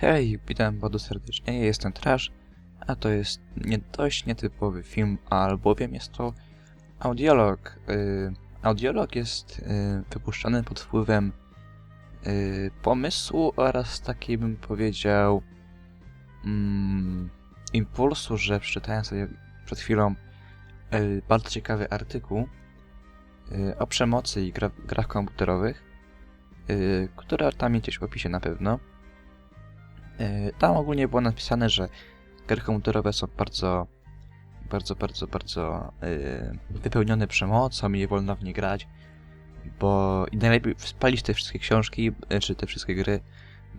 Hej, witam bardzo serdecznie, ja jestem Trash, a to jest nie, dość nietypowy film, albowiem jest to audiolog. Y, audiolog jest y, wypuszczany pod wpływem y, pomysłu oraz takiej bym powiedział mm, impulsu, że przeczytałem sobie przed chwilą y, bardzo ciekawy artykuł o przemocy i gra, grach komputerowych, y, która tam gdzieś w opisie na pewno. Yy, Tam ogólnie było napisane, że gry komputerowe są bardzo, bardzo, bardzo, bardzo yy, wypełnione przemocą i nie wolno w nie grać, bo i najlepiej spalić te wszystkie książki, yy, czy te wszystkie gry,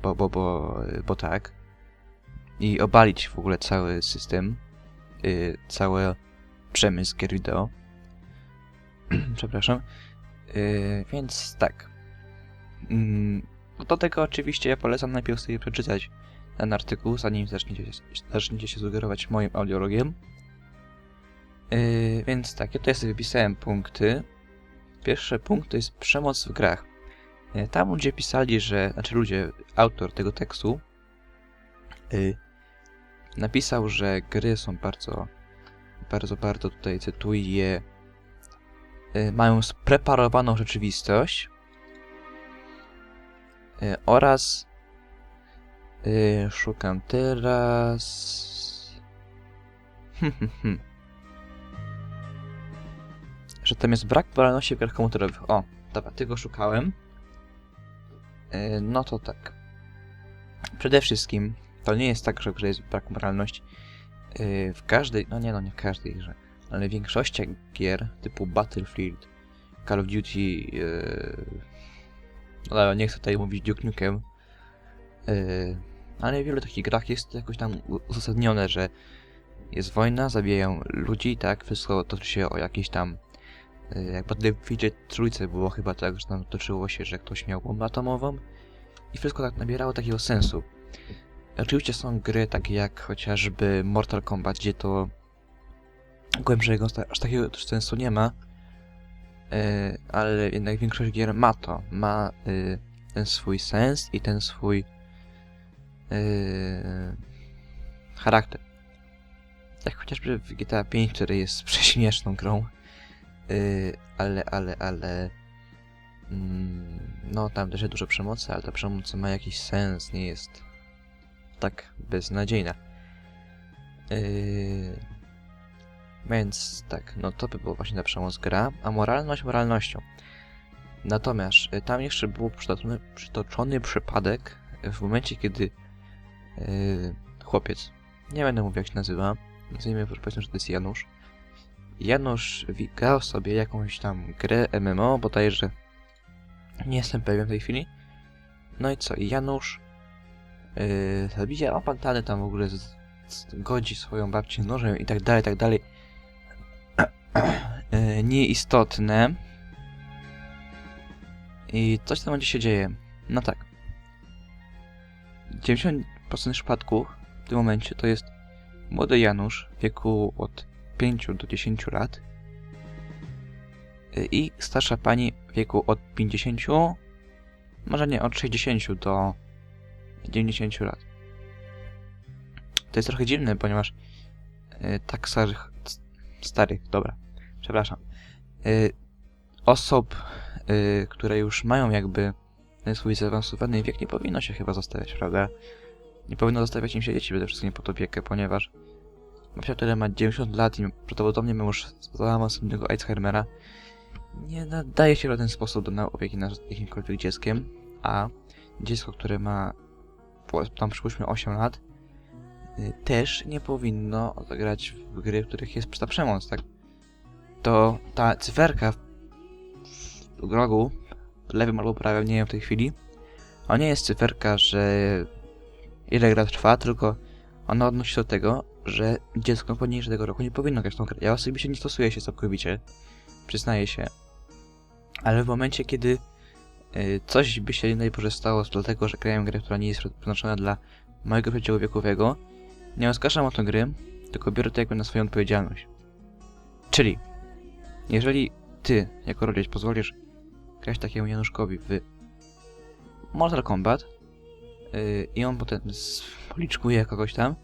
bo, bo, bo, yy, bo tak. I obalić w ogóle cały system, yy, cały przemysł gier wideo. Przepraszam. Yy, więc tak. Mm, do tego oczywiście ja polecam najpierw sobie przeczytać ten artykuł, zanim zaczniecie, zaczniecie się sugerować moim audiologiem. Yy, więc tak, ja tutaj sobie wypisałem punkty. Pierwszy punkt to jest przemoc w grach. Yy, tam ludzie pisali, że, znaczy ludzie, autor tego tekstu yy, napisał, że gry są bardzo, bardzo, bardzo tutaj cytuję, yy, mają spreparowaną rzeczywistość, Y, oraz y, szukam teraz. Hmm, hmm, hmm. Że tam jest brak moralności w grach komputerowych. O, dobra, tego szukałem. Y, no to tak. Przede wszystkim, to nie jest tak, że jest brak moralności. Y, w każdej, no nie no, nie w każdej grze, ale w większości gier typu Battlefield, Call of Duty, y, no nie chcę tutaj mówić Duke Nukem, yy, ale w wielu takich grach jest jakoś tam uzasadnione, że jest wojna, zabijają ludzi, tak, wszystko toczy się o jakieś tam, yy, jak w Battlefieldzie trójce było chyba tak, że tam toczyło się, że ktoś miał bombę atomową i wszystko tak nabierało takiego sensu. Oczywiście są gry takie jak chociażby Mortal Kombat, gdzie to głębszego aż takiego sensu nie ma, E, ale jednak większość gier ma to, ma y, ten swój sens i ten swój charakter. Tak chociażby w GTA 5, który jest prześmieszną grą, y, ale, ale, ale mm, no tam też jest dużo przemocy, ale ta przemoc ma jakiś sens, nie jest tak beznadziejna. Y, więc tak, no to by było właśnie ta przemoc gra, a moralność moralnością. Natomiast y, tam jeszcze był przytoczony, przytoczony przypadek w momencie, kiedy yy, chłopiec, nie będę mówił jak się nazywa, nazwijmy powiedzmy, że to jest Janusz. Janusz grał sobie jakąś tam grę MMO, bodajże nie jestem pewien w tej chwili. No i co, Janusz yy, zabija opantany tam w ogóle z, z, godzi swoją babcię nożem i tak dalej, tak dalej. E, nieistotne. I coś tam będzie się dzieje. No tak. 90% przypadków w tym momencie to jest młody Janusz w wieku od 5 do 10 lat E, i starsza pani w wieku od 50, może nie, od 60 do 90 lat. To jest trochę dziwne, ponieważ e, tak starych, starych, dobra, przepraszam, y, osób, y, które już mają jakby swój zaawansowany wiek, nie powinno się chyba zostawiać, prawda? Nie powinno zostawiać im się dzieci przede wszystkim po to wiekę, ponieważ babcia, która ma 90 lat i prawdopodobnie ma już zaawansowanego Alzheimera, nie nadaje się w ten sposób do opieki nad jakimkolwiek dzieckiem, a dziecko, które ma tam przypuśćmy 8 lat, y, też nie powinno grać w gry, w których jest ta przemoc, tak? To ta cyferka w, rogu, lewym albo prawym, nie wiem w tej chwili, to nie jest cyferka, że ile gra trwa, tylko ona odnosi się do tego, że dziecko poniżej tego roku nie powinno grać w tą grę. Ja osobiście nie stosuję się całkowicie, przyznaję się, ale w momencie, kiedy y, coś by się najbardziej stało dlatego, że grają grę, która nie jest przeznaczona dla mojego przedziału wiekowego, nie oskarżam o tę gry, tylko biorę to jakby na swoją odpowiedzialność. Czyli, jeżeli ty, jako rodzic, pozwolisz grać takiemu Januszkowi w Mortal Kombat, yy, i on potem policzkuje kogoś tam.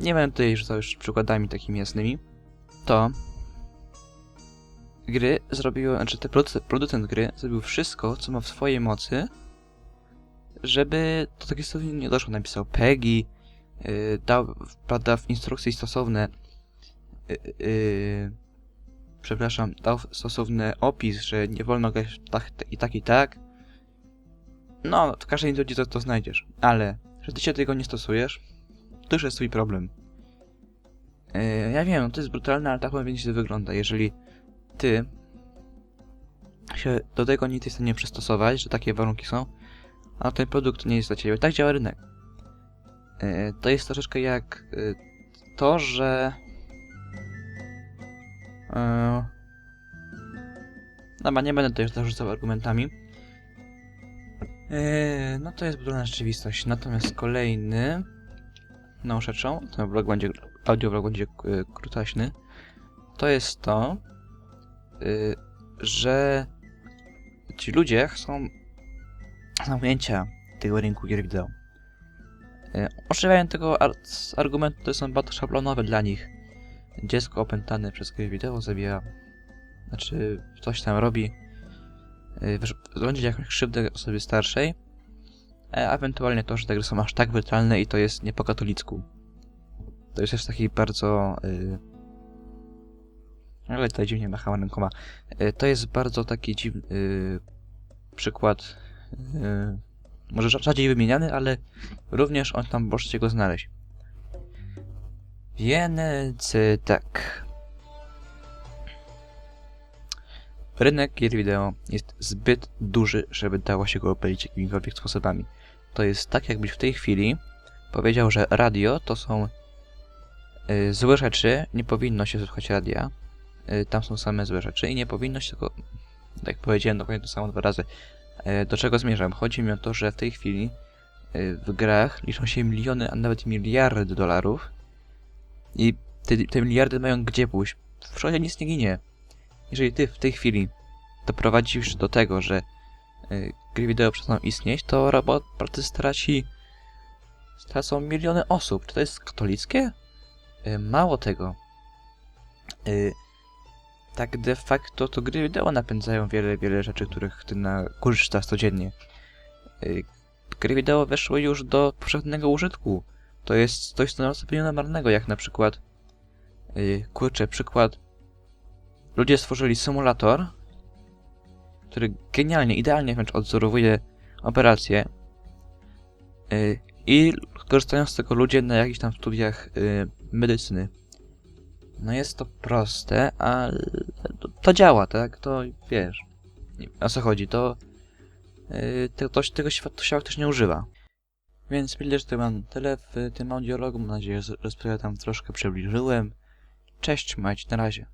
Nie będę tutaj rzucał już przykładami takimi jasnymi. To gry zrobiło, znaczy ten producent, producent gry zrobił wszystko, co ma w swojej mocy, żeby do takiej sytuacji nie doszło. Napisał PEGI, yy, dał, prawda, w instrukcji stosowne yy, yy, przepraszam, dał stosowny opis, że nie wolno grać tak i tak i tak. No, w każdej instrukcji to, to znajdziesz, ale że ty się tego nie stosujesz, to już jest twój problem. Yy, ja wiem, to jest brutalne, ale tak powiem, to wygląda. Jeżeli ty się do tego nie jesteś w stanie przystosować, że takie warunki są, a ten produkt nie jest dla ciebie. Tak działa rynek. Yy, to jest troszeczkę jak yy, to, że. Dobra, nie będę tutaj już zarzucał argumentami. Eee, no to jest brutalna rzeczywistość. Natomiast kolejnyną rzeczą, ten vlog będzie, audiovlog będzie e, krótaśny, to jest to, e, że ci ludzie chcą zamknięcia tego rynku gier wideo. E, używają tego ar argumentu, to są bardzo szablonowe dla nich dziecko opętane przez gry wideo zabija, znaczy coś tam robi, yy, wyrządzi jakąś krzywdę osobie starszej, a ewentualnie to, że te gry są aż tak brutalne i to jest nie po katolicku. To jest też taki bardzo... Yy, ale tutaj dziwnie machała rękoma. Yy, to jest bardzo taki dziwny yy, przykład, yy, może rzadziej wymieniany, ale również on tam możecie go znaleźć. Więc tak. Rynek gier wideo jest zbyt duży, żeby dało się go obejść jakimikolwiek sposobami. To jest tak, jakbyś w tej chwili powiedział, że radio to są y, złe rzeczy, nie powinno się słuchać radia. Y, tam są same złe rzeczy i nie powinno się tego, tak jak powiedziałem dokładnie to samo dwa razy. Y, do czego zmierzam? Chodzi mi o to, że w tej chwili y, w grach liczą się miliony, a nawet miliardy dolarów i te, te miliardy mają gdzie pójść. W przodzie nic nie ginie. Jeżeli ty w tej chwili doprowadzisz do tego, że y, gry wideo przestaną istnieć, to robot pracy straci stracą miliony osób. Czy to jest katolickie? Y, mało tego. Y, tak de facto to gry wideo napędzają wiele, wiele rzeczy, których ty na korzystasz codziennie. Gry wideo weszły już do powszechnego użytku. To jest coś zupełnie normalnego, jak na przykład kurczę, przykład ludzie stworzyli symulator, który genialnie, idealnie wręcz odzorowuje operację yy, i korzystają z tego ludzie na jakichś tam studiach yy, medycyny. No jest to proste, ale to, to działa, tak? To wiesz, o co chodzi, to yy, tego, to, tego świat, to świat też nie używa. Więc że to mam tyle w tym audiologu. Mam nadzieję, że tam troszkę przybliżyłem. Cześć, majcie, na razie.